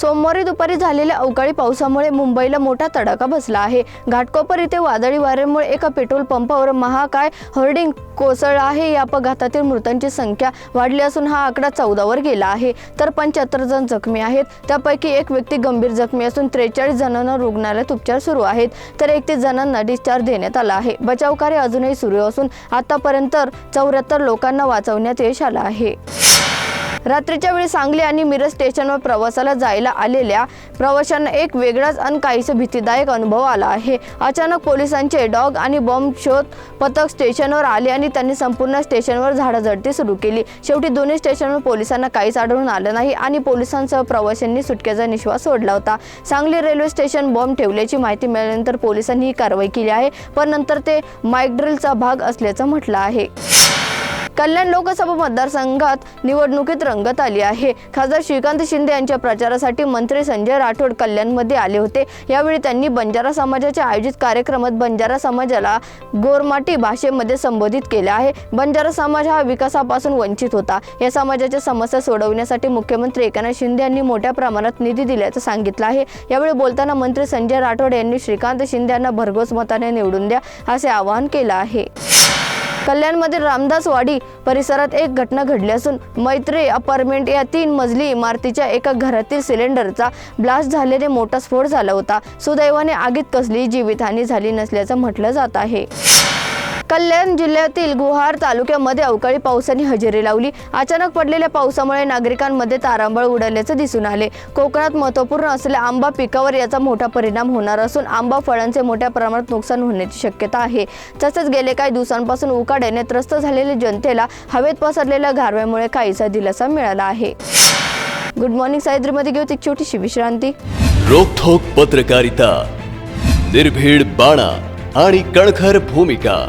सोमवारी दुपारी झालेल्या अवकाळी पावसामुळे मुंबईला मोठा तडाखा बसला आहे. घाटकोपर इथे वादळी वाऱ्यामुळे एका पेट्रोल पंपावर महाकाय होर्डिंग कोसळला आहे. या अपघातातील मृतांची संख्या वाढली असून हा आकडा चौदावर गेला आहे. तर पंच्याहत्तर जण जखमी आहेत. त्यापैकी एक व्यक्ती गंभीर जखमी असून त्रेचाळीस जणांना रुग्णालयात उपचार सुरू आहेत. तर एकतीस जणांना डिस्चार्ज देण्यात आला आहे. बचाव कार्य अजूनही सुरू असून आतापर्यंत चौऱ्याहत्तर लोकांना वाचवण्यात यश आलं आहे. रात्रीच्या वेळी सांगली आणि मिरज स्टेशनवर प्रवासाला जायला आलेल्या प्रवाशांना एक वेगळाच आणि काहीसा भीतीदायक अनुभव आला आहे. अचानक पोलिसांचे डॉग आणि बॉम्ब शोध पथक स्टेशनवर आले आणि त्यांनी संपूर्ण स्टेशनवर झाडाझडती सुरू केली. शेवटी दोन्ही स्टेशनवर पोलिसांना काहीच आढळून आलं नाही आणि पोलिसांसह प्रवाशांनी सुटकेचा निश्वास सोडला होता. सांगली रेल्वे स्टेशन बॉम्ब ठेवल्याची माहिती मिळाल्यानंतर पोलिसांनी ही कारवाई केली आहे पण नंतर ते माइकड्रिलचा भाग असल्याचं म्हटलं आहे. कल्याण लोकसभा मतदारसंघात निवडणुकीत रंगत आली आहे. खासदार श्रीकांत शिंदे यांच्या प्रचारासाठी मंत्री संजय राठोड कल्याणमध्ये आले होते. यावेळी त्यांनी बंजारा समाजाच्या आयोजित कार्यक्रमात बंजारा समाजाला गोरमाटी भाषेमध्ये संबोधित केले आहे. बंजारा समाज हा विकासापासून वंचित होता. या समाजाच्या समस्या सोडवण्यासाठी मुख्यमंत्री एकनाथ शिंदे यांनी मोठ्या प्रमाणात निधी दिल्याचं सांगितलं आहे. यावेळी बोलताना मंत्री संजय राठोड यांनी श्रीकांत शिंदे यांना भरघोस मताने निवडून द्या असे आवाहन केलं आहे. कल्याणमधील रामदासवाडी परिसरात एक घटना घडली असून मैत्री अपार्टमेंट या तीन मजली इमारतीच्या एका घरातील सिलेंडरचा ब्लास्ट झाल्याने मोठा स्फोट झाला होता. सुदैवाने आगीत कसलीही जीवितहानी झाली नसल्याचं म्हटलं जात आहे. कल्याण जिल्ह्यातील गुहार तालुक्यामध्ये अवकाळी पावसाने हजेरी लावली. अचानक पडलेल्या पावसामुळे नागरिकांमध्ये तारांबळ उडाल्याचं दिसून आले. कोकणात महत्त्वपूर्ण असलेल्या आंबा पिकावर याचा मोठा परिणाम होणार असून आंबा फळांचे मोठ्या प्रमाणात नुकसान होण्याची शक्यता आहे. तसेच गेले काही दिवसांपासून उकाड्याने त्रस्त झालेल्या जनतेला हवेत पसरलेल्या गारव्यामुळे काहीसा दिलासा मिळाला आहे. गुड मॉर्निंग सायद्रीमध्ये घेऊ एक छोटीशी विश्रांती रोखोक पत्रकारिता निर्भीड बाणा आणि कणखर भूमिका.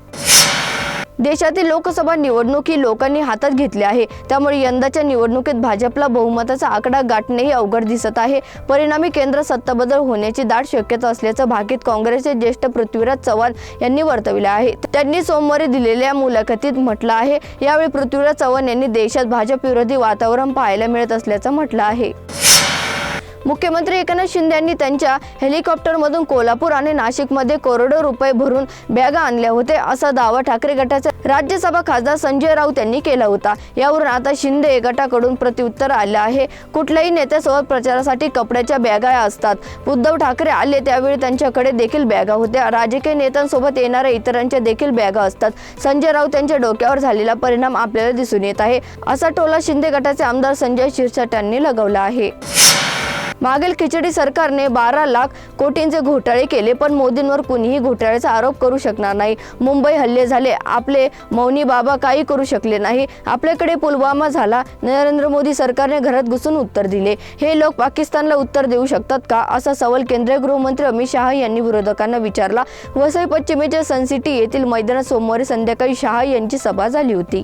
देशातील लोकसभा निवडणूक ही लोकांनी हातात घेतली आहे. त्यामुळे यंदाच्या निवडणुकीत भाजपला बहुमताचा आकडा गाठणेही अवघड दिसत आहे. परिणामी केंद्र सत्ताबदल होण्याची दाट शक्यता असल्याचं भाकीत काँग्रेसचे ज्येष्ठ पृथ्वीराज चव्हाण यांनी वर्तविले आहे. त्यांनी सोमवारी दिलेल्या मुलाखतीत म्हटलं आहे यावेळी पृथ्वीराज चव्हाण यांनी देशात भाजप विरोधी वातावरण पाहायला मिळत असल्याचं म्हटलं आहे. मुख्यमंत्री एकनाथ शिंदे यांनी त्यांच्या हेलिकॉप्टरमधून कोल्हापूर आणि नाशिकमध्ये करोडो रुपये भरून बॅगा आणल्या होत्या असा दावा ठाकरे गटाचे राज्यसभा खासदार संजय राऊत यांनी केला होता. यावरून आता शिंदे गटाकडून प्रत्युत्तर आले आहे. कुठल्याही नेत्यासोबत प्रचारासाठी कपड्याच्या बॅगा असतात. उद्धव ठाकरे आले त्यावेळी त्यांच्याकडे देखील बॅगा होत्या. राजकीय नेत्यांसोबत येणाऱ्या इतरांच्या देखील बॅगा असतात. संजय राऊत यांच्या डोक्यावर झालेला परिणाम आपल्याला दिसून येत आहे असा टोला शिंदे गटाचे आमदार संजय शिरसाट यांनी लगावला आहे. मागील खिचडी सरकारने बारा लाख कोटींचे घोटाळे केले पण मोदींवर कुणीही घोटाळ्याचा आरोप करू शकणार नाही. मुंबई हल्ले झाले. आपले मौनी बाबा काही करू शकले नाही. आपल्याकडे पुलवामा झाला. नरेंद्र मोदी सरकारने घरात घुसून उत्तर दिले. हे लोक पाकिस्तानला उत्तर देऊ शकतात का? असा सवाल केंद्रीय गृहमंत्री अमित शहा यांनी विरोधकांना विचारला. वसई पश्चिमेच्या सनसिटी येथील मैदानात सोमवारी संध्याकाळी शहा यांची सभा झाली होती.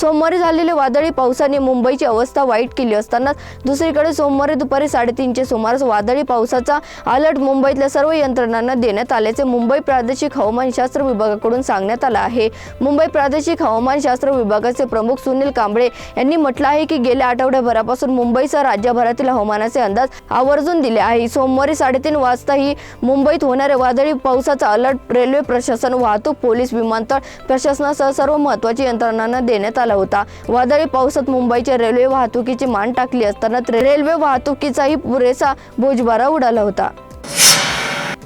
सोमवारी झालेल्या वादळी पावसाने मुंबईची अवस्था वाईट केली असताना दुसरीकडे सोमवारी दुपारी साडेतीनच्या सुमारास वादळी पावसाचा अलर्ट मुंबईतल्या सर्व यंत्रणांना देण्यात आल्याचे मुंबई प्रादेशिक हवामानशास्त्र विभागाकडून सांगण्यात आलं आहे. मुंबई प्रादेशिक हवामानशास्त्र विभागाचे प्रमुख सुनील कांबळे यांनी म्हटलं आहे की गेल्या आठवड्याभरापासून मुंबईसह राज्यभरातील हवामानाचे अंदाज आवर्जून दिले आहे. सोमवारी साडेतीन वाजताही मुंबईत होणाऱ्या वादळी पावसाचा अलर्ट रेल्वे प्रशासन वाहतूक पोलीस विमानतळ प्रशासनासह सर्व महत्वाची यंत्रणांना देण्यात आला होता. वादळी पावसात मुंबईच्या रेल्वे वाहतुकीची मान टाकली असताना रेल्वे वाहतुकीचाही पुरेसा बोजबारा उडाला होता.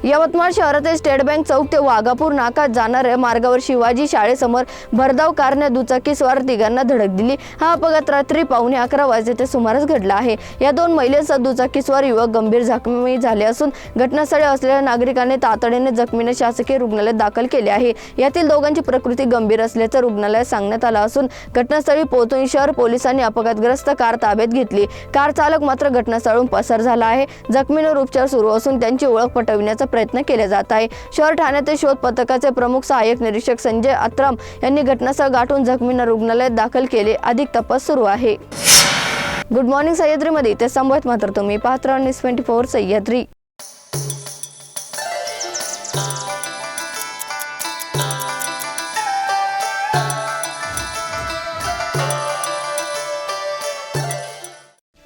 यवतमाळ शहरातील स्टेट बँक चौक ते वाघापूर नाका जाणाऱ्या मार्गावर शिवाजी शाळेसमोर भरधाव कारने दुचाकीस्वार तिघांना धडक दिली. हा अपघात रात्री पावणे अकरा वाजेच्या सुमारास घडला आहे. या दोन महिलेचा दुचाकीस्वार युवक गंभीर जखमी झाले असून घटनास्थळी असलेल्या नागरिकांनी तातडीने जखमीने शासकीय रुग्णालयात दाखल केले आहे. यातील दोघांची प्रकृती गंभीर असल्याचं रुग्णालयात सांगण्यात आलं असून घटनास्थळी पोहोचून शहर पोलिसांनी अपघातग्रस्त कार ताब्यात घेतली. कार चालक मात्र घटनास्थळून पसार झाला आहे. जखमींवर उपचार सुरू असून त्यांची ओळख पटविण्याचा प्रयत्न केला जात आहे. शहर ठाण्यातील शोध पथकाचे प्रमुख सहाय्यक निरीक्षक संजय अत्रम यांनी घटनास्थळ गाठून जखमींना रुग्णालयात दाखल केले. अधिक तपास सुरू आहे. गुड मॉर्निंग सह्याद्रीमध्ये. ते संभवत मात्र तुम्ही. पाहत राहा न्यूज ट्वेंटी फोर सह्याद्री.